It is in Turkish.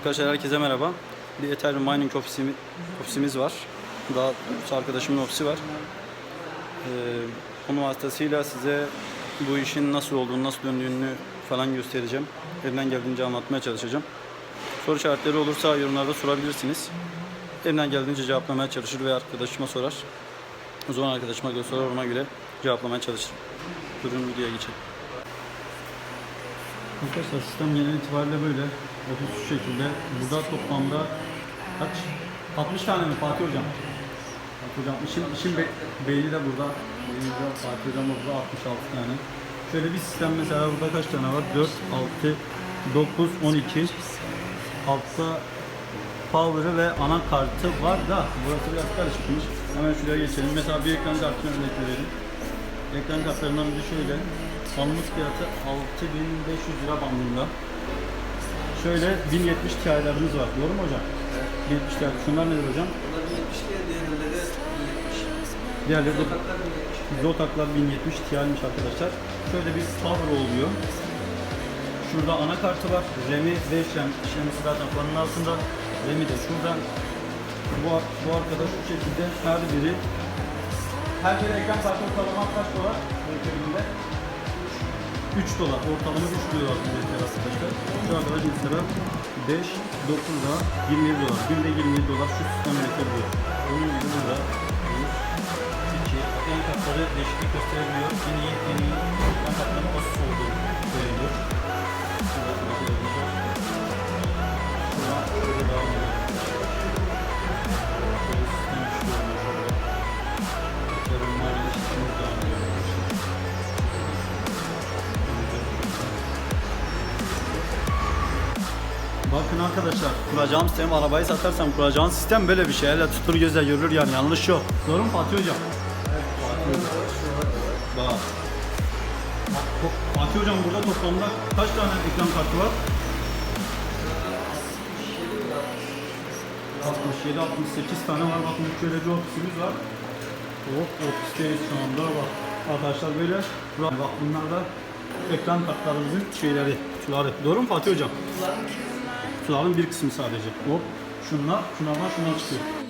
Arkadaşlar herkese merhaba. Bir Ethereum mining ofisimiz, ofisimiz var. Daha arkadaşımın ofisi var. Ee, onun vasıtasıyla size bu işin nasıl olduğunu, nasıl döndüğünü falan göstereceğim. Elimden geldiğince anlatmaya çalışacağım. Soru işaretleri olursa yorumlarda sorabilirsiniz. Elimden geldiğince cevaplamaya çalışır ve arkadaşıma sorar. O zaman arkadaşıma göre sorar, ona göre cevaplamaya çalışırım. Buyurun videoya geçelim. Arkadaşlar sistem genel itibariyle böyle. Ofis şu şekilde. Burada toplamda kaç? 60 tane mi Fatih Hocam? Fatih Hocam işin, işin be- belli de burada. De Fatih Hocam burada 66 tane. Şöyle bir sistem mesela burada kaç tane var? 4, 6, 9, 12. Altta power'ı ve anakartı var da burası biraz karışıkmış. Hemen şuraya geçelim. Mesela bir ekran kartını örnek verelim. Ekran kartlarından biri şöyle. Anlık fiyatı 6500 lira bandında. Şöyle 1070 Ti'larımız var. Doğru mu hocam? 1070 Ti. Şunlar nedir hocam? Bunlar 70 diye diğerleri de 70. Diğerleri de 1070. Zotak'lar 1070 Ti'ymiş arkadaşlar. Şöyle bir power oluyor. Şurada anakartı var. RAM'i 5 RAM işlemesi zaten fanın altında. RAM'i de şurada. Bu, bu arkadaş şu şekilde her biri her bir ekran kartı ortalama kaç dolar? Bu ülkeminde 3 dolar. Ortalama 3 dolar üretiyor arkadaşlar. Şu arkadaş mesela 5, 9 da 27 dolar. Günde 27 dolar şu sistem üretebiliyor. Onun gibi burada 1, 2, ekran kartları değişiklik gösterebiliyor. En iyi, Bakın arkadaşlar kuracağım sistem arabayı satarsam kuracağım sistem böyle bir şey. Hele tutur gözle görülür yani yanlış yok. Doğru mu Fatih Hocam? Fatih Hocam. Bak. Fatih Hocam burada toplamda kaç tane ekran kartı var? 67 68 tane var. Bakın şöyle bir ofisimiz var. Hop ofisteyiz şu anda bak. Arkadaşlar böyle. Bak bunlar da ekran kartlarımızın şeyleri, kutuları. Doğru mu Fatih Hocam? Kutuların bir kısmı sadece. Hop. Şunlar, şunlardan şunlar çıkıyor.